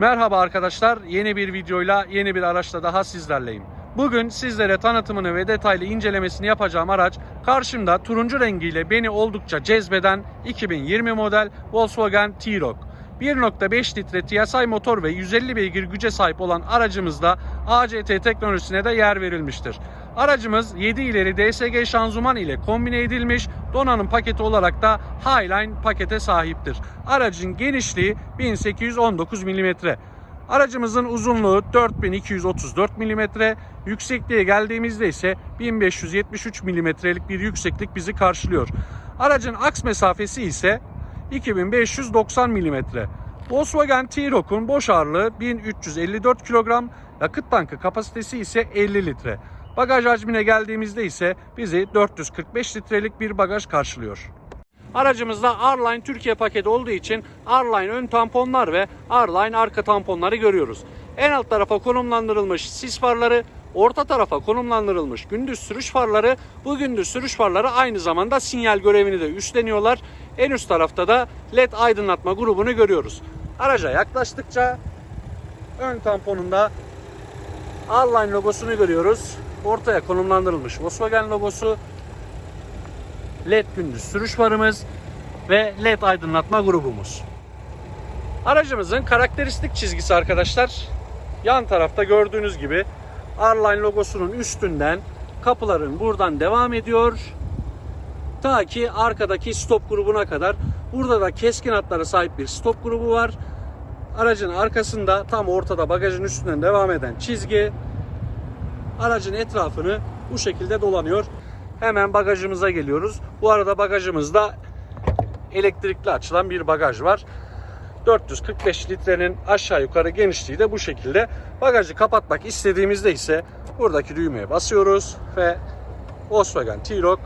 Merhaba arkadaşlar. Yeni bir videoyla, yeni bir araçla daha sizlerleyim. Bugün sizlere tanıtımını ve detaylı incelemesini yapacağım araç karşımda turuncu rengiyle beni oldukça cezbeden 2020 model Volkswagen T-Roc. 1.5 litre TSI motor ve 150 beygir güce sahip olan aracımızda ACT teknolojisine de yer verilmiştir. Aracımız 7 ileri DSG şanzıman ile kombine edilmiş donanım paketi olarak da Highline pakete sahiptir. Aracın genişliği 1819 mm. Aracımızın uzunluğu 4234 mm, yüksekliğe geldiğimizde ise 1573 mm'lik bir yükseklik bizi karşılıyor. Aracın aks mesafesi ise 2590 mm. Volkswagen T-Roc'un boş ağırlığı 1354 kilogram, yakıt tankı kapasitesi ise 50 litre. Bagaj hacmine geldiğimizde ise bizi 445 litrelik bir bagaj karşılıyor. Aracımızda R-Line Türkiye paketi olduğu için R-Line ön tamponlar ve R-Line arka tamponları görüyoruz. En alt tarafa konumlandırılmış sis farları, orta tarafa konumlandırılmış gündüz sürüş farları. Bu gündüz sürüş farları aynı zamanda sinyal görevini de üstleniyorlar. En üst tarafta da LED aydınlatma grubunu görüyoruz. Araca yaklaştıkça ön tamponunda R-Line logosunu görüyoruz. Ortaya konumlandırılmış Volkswagen logosu, LED gündüz sürüş farımız ve LED aydınlatma grubumuz. Aracımızın karakteristik çizgisi arkadaşlar yan tarafta gördüğünüz gibi R-Line logosunun üstünden kapıların buradan devam ediyor. Ta ki arkadaki stop grubuna kadar. Burada da keskin hatlara sahip bir stop grubu var. Aracın arkasında tam ortada bagajın üstünden devam eden çizgi aracın etrafını bu şekilde dolanıyor. Hemen bagajımıza geliyoruz. Bu arada bagajımızda elektrikli açılan bir bagaj var. 445 litrenin aşağı yukarı genişliği de bu şekilde. Bagajı kapatmak istediğimizde ise buradaki düğmeye basıyoruz ve Volkswagen T-Roc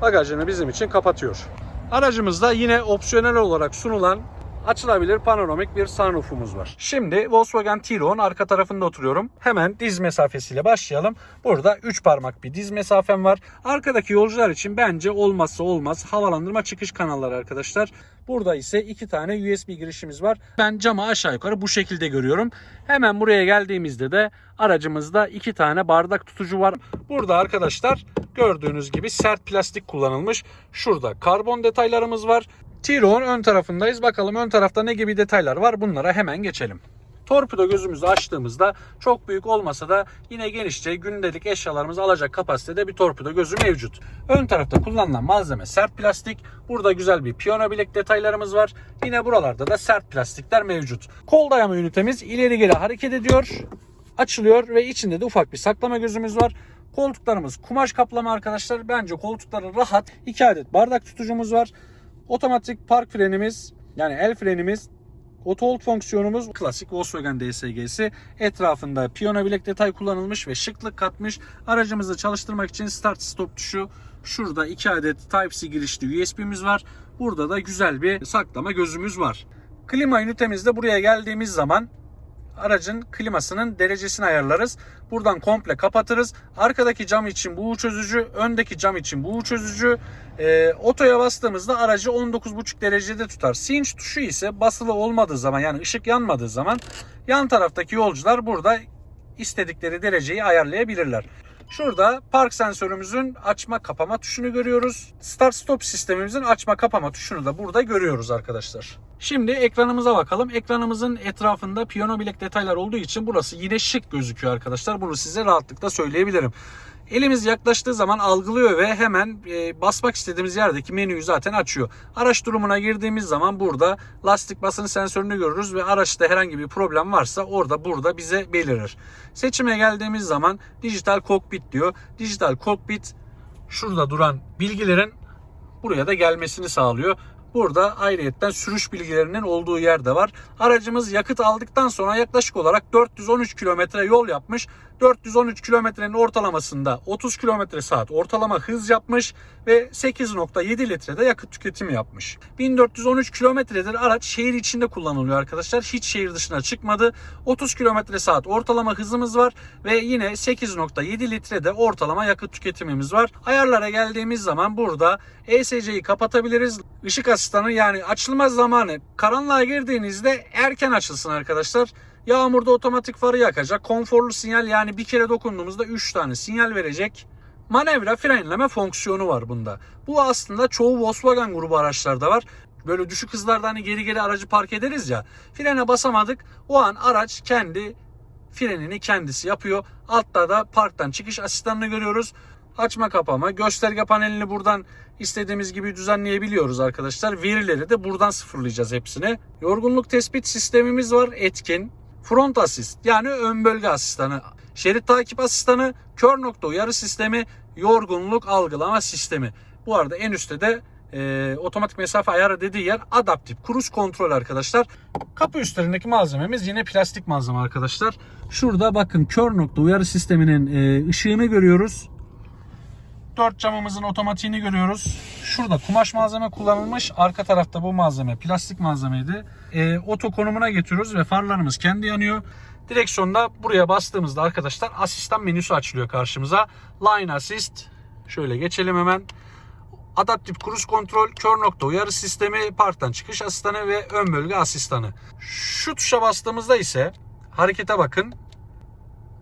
bagajını bizim için kapatıyor. Aracımızda yine opsiyonel olarak sunulan açılabilir panoramik bir sunroofumuz var. Şimdi Volkswagen T-Roc'un arka tarafında oturuyorum. Hemen diz mesafesiyle başlayalım. Burada 3 parmak bir diz mesafem var. Arkadaki yolcular için bence olmazsa olmaz havalandırma çıkış kanalları arkadaşlar. Burada ise iki tane USB girişimiz var. Ben camı aşağı yukarı bu şekilde görüyorum. Hemen buraya geldiğimizde de aracımızda iki tane bardak tutucu var. Burada arkadaşlar gördüğünüz gibi sert plastik kullanılmış. Şurada karbon detaylarımız var. T-Roc'un ön tarafındayız. Bakalım ön tarafta ne gibi detaylar var bunlara hemen geçelim. Torpido gözümüzü açtığımızda çok büyük olmasa da yine genişçe gündelik eşyalarımızı alacak kapasitede bir torpido gözü mevcut. Ön tarafta kullanılan malzeme sert plastik. Burada güzel bir piyano bilek detaylarımız var. Yine buralarda da sert plastikler mevcut. Kol dayama ünitemiz ileri geri hareket ediyor. Açılıyor ve içinde de ufak bir saklama gözümüz var. Koltuklarımız kumaş kaplama arkadaşlar. Bence koltukları rahat. 2 adet bardak tutucumuz var. Otomatik park frenimiz yani el frenimiz Auto hold fonksiyonumuz klasik Volkswagen DSG'si. Etrafında piyano bilek detay kullanılmış ve şıklık katmış. Aracımızı çalıştırmak için start stop tuşu. Şurada 2 adet Type-C girişli USB'miz var. Burada da güzel bir saklama gözümüz var. Klima ünitemizde buraya geldiğimiz zaman aracın klimasının derecesini ayarlarız. Buradan komple kapatırız. Arkadaki cam için bu çözücü, öndeki cam için bu çözücü. E, otoya bastığımızda aracı 19,5 derecede tutar. Cinch tuşu ise basılı olmadığı zaman yani ışık yanmadığı zaman yan taraftaki yolcular burada istedikleri dereceyi ayarlayabilirler. Şurada park sensörümüzün açma kapama tuşunu görüyoruz. Start stop sistemimizin açma kapama tuşunu da burada görüyoruz arkadaşlar. Şimdi ekranımıza bakalım. Ekranımızın etrafında piyano bilek detaylar olduğu için burası yine şık gözüküyor arkadaşlar. Bunu size rahatlıkla söyleyebilirim. Elimiz yaklaştığı zaman algılıyor ve hemen e, basmak istediğimiz yerdeki menüyü zaten açıyor. Araç durumuna girdiğimiz zaman burada lastik basınç sensörünü görürüz ve araçta herhangi bir problem varsa orada burada bize belirir. Seçime geldiğimiz zaman dijital kokpit diyor. Dijital kokpit şurada duran bilgilerin buraya da gelmesini sağlıyor. Burada ayrıyetten sürüş bilgilerinin olduğu yerde var. Aracımız yakıt aldıktan sonra yaklaşık olarak 413 kilometre yol yapmış. 413 kilometrenin ortalamasında 30 kilometre saat ortalama hız yapmış ve 8.7 litrede yakıt tüketimi yapmış. 1413 kilometredir araç şehir içinde kullanılıyor arkadaşlar. Hiç şehir dışına çıkmadı. 30 kilometre saat ortalama hızımız var ve yine 8.7 litrede ortalama yakıt tüketimimiz var. Ayarlara geldiğimiz zaman burada ESC'yi kapatabiliriz. Işık asistanı yani açılmaz zamanı karanlığa girdiğinizde erken açılsın arkadaşlar. Yağmurda otomatik farı yakacak. Konforlu sinyal yani bir kere dokunduğumuzda 3 tane sinyal verecek. Manevra frenleme fonksiyonu var bunda. Bu aslında çoğu Volkswagen grubu araçlarda var. Böyle düşük hızlarda hani geri geri aracı park ederiz ya. Frene basamadık. O an araç kendi frenini kendisi yapıyor. Altta da parktan çıkış asistanını görüyoruz. Açma kapama, gösterge panelini buradan istediğimiz gibi düzenleyebiliyoruz arkadaşlar. Verileri de buradan sıfırlayacağız hepsini. Yorgunluk tespit sistemimiz var etkin. Front assist yani ön bölge asistanı. Şerit takip asistanı, kör nokta uyarı sistemi, yorgunluk algılama sistemi. Bu arada en üstte de e, otomatik mesafe ayarı dediği yer adaptif cruise kontrol arkadaşlar. Kapı üstlerindeki malzememiz yine plastik malzeme arkadaşlar. Şurada bakın kör nokta uyarı sisteminin e, ışığını görüyoruz. Dört camımızın otomatiğini görüyoruz. Şurada kumaş malzeme kullanılmış. Arka tarafta bu malzeme plastik malzemeydi. E, oto konumuna getiriyoruz ve farlarımız kendi yanıyor. Direksiyonda buraya bastığımızda arkadaşlar asistan menüsü açılıyor karşımıza. Line Assist. Şöyle geçelim hemen. Adaptif Cruise Kontrol, kör nokta uyarı sistemi, parktan çıkış asistanı ve ön bölge asistanı. Şu tuşa bastığımızda ise harekete bakın.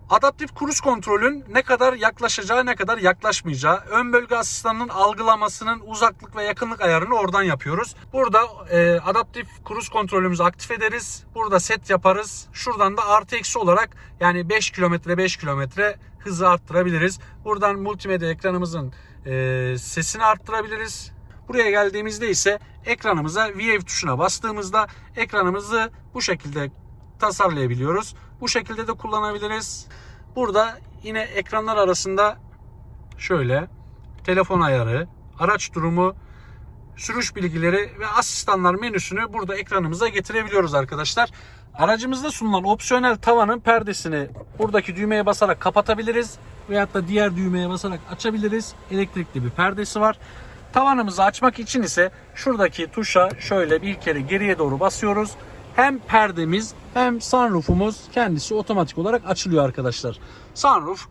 Adaptif Cruise Kontrol'ün ne kadar yaklaşacağı ne kadar yaklaşmayacağı, ön bölge asistanının algılamasının uzaklık ve yakınlık ayarını oradan yapıyoruz. Burada e, Adaptif Cruise Kontrolümüzü aktif ederiz. Burada set yaparız. Şuradan da artı eksi olarak yani 5 kilometre 5 kilometre hızı arttırabiliriz. Buradan multimedya ekranımızın e, sesini arttırabiliriz. Buraya geldiğimizde ise ekranımıza View tuşuna bastığımızda ekranımızı bu şekilde tasarlayabiliyoruz. Bu şekilde de kullanabiliriz. Burada yine ekranlar arasında şöyle telefon ayarı, araç durumu, sürüş bilgileri ve asistanlar menüsünü burada ekranımıza getirebiliyoruz arkadaşlar. Aracımızda sunulan opsiyonel tavanın perdesini buradaki düğmeye basarak kapatabiliriz veyahut da diğer düğmeye basarak açabiliriz. Elektrikli bir perdesi var. Tavanımızı açmak için ise şuradaki tuşa şöyle bir kere geriye doğru basıyoruz. Hem perdemiz hem sunroofumuz kendisi otomatik olarak açılıyor arkadaşlar. Sunroof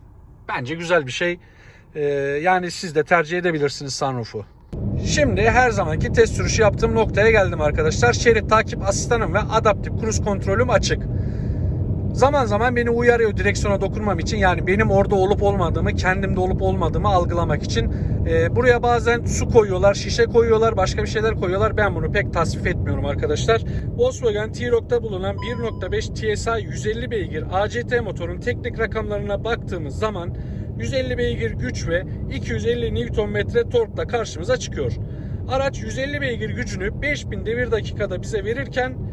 bence güzel bir şey. Ee, yani siz de tercih edebilirsiniz sunroof'u. Şimdi her zamanki test sürüşü yaptığım noktaya geldim arkadaşlar. Şerit takip asistanım ve adaptif cruise kontrolüm açık. Zaman zaman beni uyarıyor direksiyona dokunmam için. Yani benim orada olup olmadığımı, kendimde olup olmadığımı algılamak için. Ee, buraya bazen su koyuyorlar, şişe koyuyorlar, başka bir şeyler koyuyorlar. Ben bunu pek tasvip etmiyorum arkadaşlar. Volkswagen T-Roc'ta bulunan 1.5 TSI 150 beygir ACT motorun teknik rakamlarına baktığımız zaman 150 beygir güç ve 250 Nm torkla karşımıza çıkıyor. Araç 150 beygir gücünü 5000 devir dakikada bize verirken e,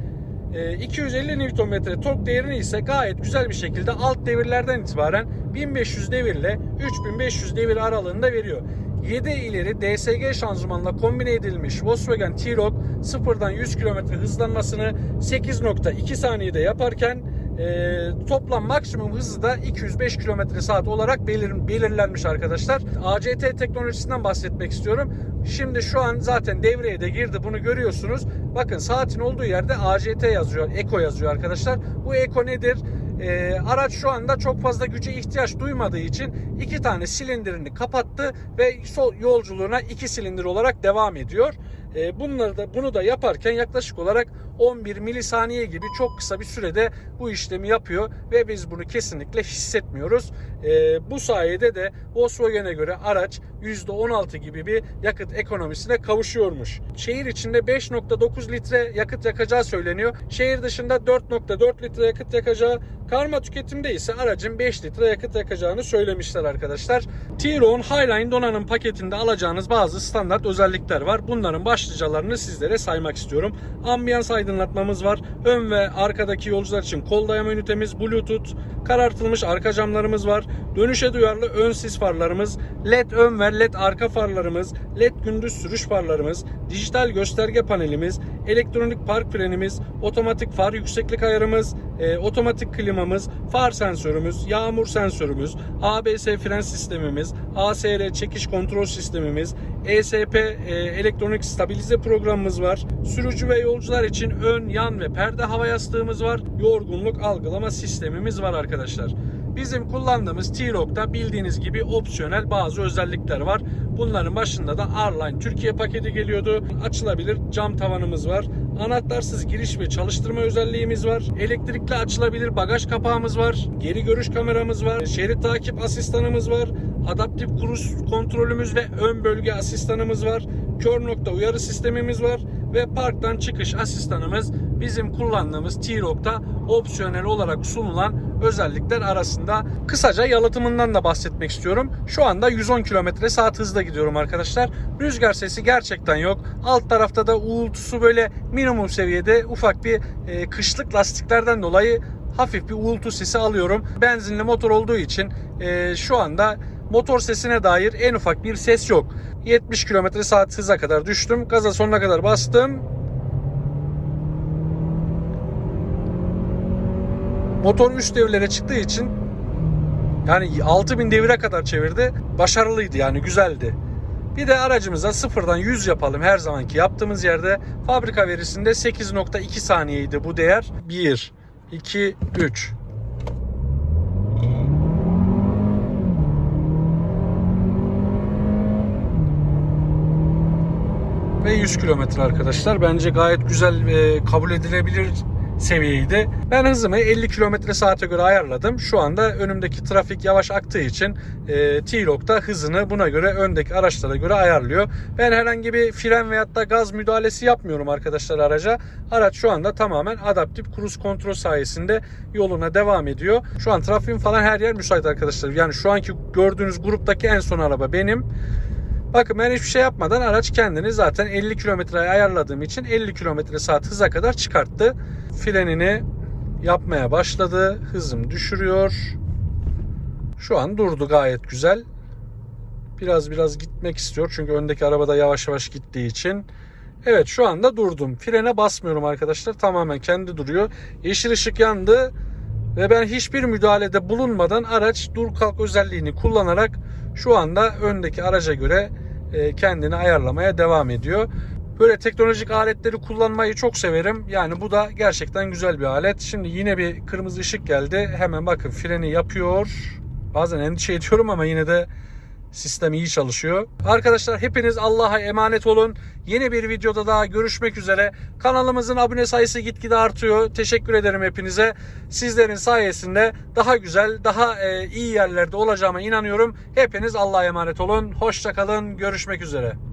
250 Nm tork değerini ise gayet güzel bir şekilde alt devirlerden itibaren 1500 devirle 3500 devir aralığında veriyor. 7 ileri DSG şanzımanla kombine edilmiş Volkswagen T-Roc sıfırdan 100 km hızlanmasını 8.2 saniyede yaparken e, toplam maksimum hızı da 205 km saat olarak belir, belirlenmiş arkadaşlar. ACT teknolojisinden bahsetmek istiyorum. Şimdi şu an zaten devreye de girdi bunu görüyorsunuz. Bakın saatin olduğu yerde ACT yazıyor, Eko yazıyor arkadaşlar. Bu Eko nedir? Ee, araç şu anda çok fazla güce ihtiyaç duymadığı için iki tane silindirini kapattı ve sol yolculuğuna iki silindir olarak devam ediyor. Ee, bunları da bunu da yaparken yaklaşık olarak 11 milisaniye gibi çok kısa bir sürede bu işlemi yapıyor ve biz bunu kesinlikle hissetmiyoruz. Ee, bu sayede de Volkswagen'e göre araç %16 gibi bir yakıt ekonomisine kavuşuyormuş. Şehir içinde 5.9 litre yakıt yakacağı söyleniyor. Şehir dışında 4.4 litre yakıt yakacağı, karma tüketimde ise aracın 5 litre yakıt yakacağını söylemişler arkadaşlar. T-Roc Highline donanım paketinde alacağınız bazı standart özellikler var. Bunların başlıcalarını sizlere saymak istiyorum. Ambiyans aydınlatmamız var. Ön ve arkadaki yolcular için kol dayama ünitemiz, Bluetooth, karartılmış arka camlarımız var. Dönüşe duyarlı ön sis farlarımız, LED ön ve LED arka farlarımız, LED gündüz sürüş farlarımız, dijital gösterge panelimiz, elektronik park frenimiz, otomatik far yükseklik ayarımız, e, otomatik klimamız, far sensörümüz, yağmur sensörümüz, ABS fren sistemimiz, ASR çekiş kontrol sistemimiz, ESP e, elektronik stabilize programımız var. Sürücü ve yolcular için ön, yan ve perde hava yastığımız var. Yorgunluk algılama sistemimiz var arkadaşlar. Bizim kullandığımız T-Rock'ta bildiğiniz gibi opsiyonel bazı özellikler var. Bunların başında da R-Line Türkiye paketi geliyordu. Açılabilir cam tavanımız var. Anahtarsız giriş ve çalıştırma özelliğimiz var. Elektrikli açılabilir bagaj kapağımız var. Geri görüş kameramız var. Şerit takip asistanımız var. Adaptif kruz kontrolümüz ve ön bölge asistanımız var. Kör nokta uyarı sistemimiz var ve parktan çıkış asistanımız bizim kullandığımız T-Rock'ta opsiyonel olarak sunulan özellikler arasında. Kısaca yalıtımından da bahsetmek istiyorum. Şu anda 110 km saat hızla gidiyorum arkadaşlar. Rüzgar sesi gerçekten yok. Alt tarafta da uğultusu böyle minimum seviyede ufak bir e, kışlık lastiklerden dolayı hafif bir uğultu sesi alıyorum. Benzinli motor olduğu için e, şu anda motor sesine dair en ufak bir ses yok. 70 km saat hıza kadar düştüm. Gaza sonuna kadar bastım. Motor üst devirlere çıktığı için yani 6000 devire kadar çevirdi. Başarılıydı yani güzeldi. Bir de aracımıza sıfırdan 100 yapalım her zamanki yaptığımız yerde. Fabrika verisinde 8.2 saniyeydi bu değer. 1, 2, 3. Ve 100 kilometre arkadaşlar. Bence gayet güzel ve kabul edilebilir seviyeydi. Ben hızımı 50 km saate göre ayarladım. Şu anda önümdeki trafik yavaş aktığı için e, T-Rock da hızını buna göre öndeki araçlara göre ayarlıyor. Ben herhangi bir fren veyahut da gaz müdahalesi yapmıyorum arkadaşlar araca. Araç şu anda tamamen adaptif cruise kontrol sayesinde yoluna devam ediyor. Şu an trafiğin falan her yer müsait arkadaşlar. Yani şu anki gördüğünüz gruptaki en son araba benim. Bakın ben hiçbir şey yapmadan araç kendini zaten 50 kilometreye ayarladığım için 50 kilometre saat hıza kadar çıkarttı. Frenini yapmaya başladı. Hızım düşürüyor. Şu an durdu gayet güzel. Biraz biraz gitmek istiyor. Çünkü öndeki arabada yavaş yavaş gittiği için. Evet şu anda durdum. Frene basmıyorum arkadaşlar. Tamamen kendi duruyor. Yeşil ışık yandı. Ve ben hiçbir müdahalede bulunmadan araç dur kalk özelliğini kullanarak şu anda öndeki araca göre kendini ayarlamaya devam ediyor. Böyle teknolojik aletleri kullanmayı çok severim. Yani bu da gerçekten güzel bir alet. Şimdi yine bir kırmızı ışık geldi. Hemen bakın freni yapıyor. Bazen endişe ediyorum ama yine de sistem iyi çalışıyor. Arkadaşlar hepiniz Allah'a emanet olun. Yeni bir videoda daha görüşmek üzere. Kanalımızın abone sayısı gitgide artıyor. Teşekkür ederim hepinize. Sizlerin sayesinde daha güzel, daha e, iyi yerlerde olacağıma inanıyorum. Hepiniz Allah'a emanet olun. Hoşçakalın. Görüşmek üzere.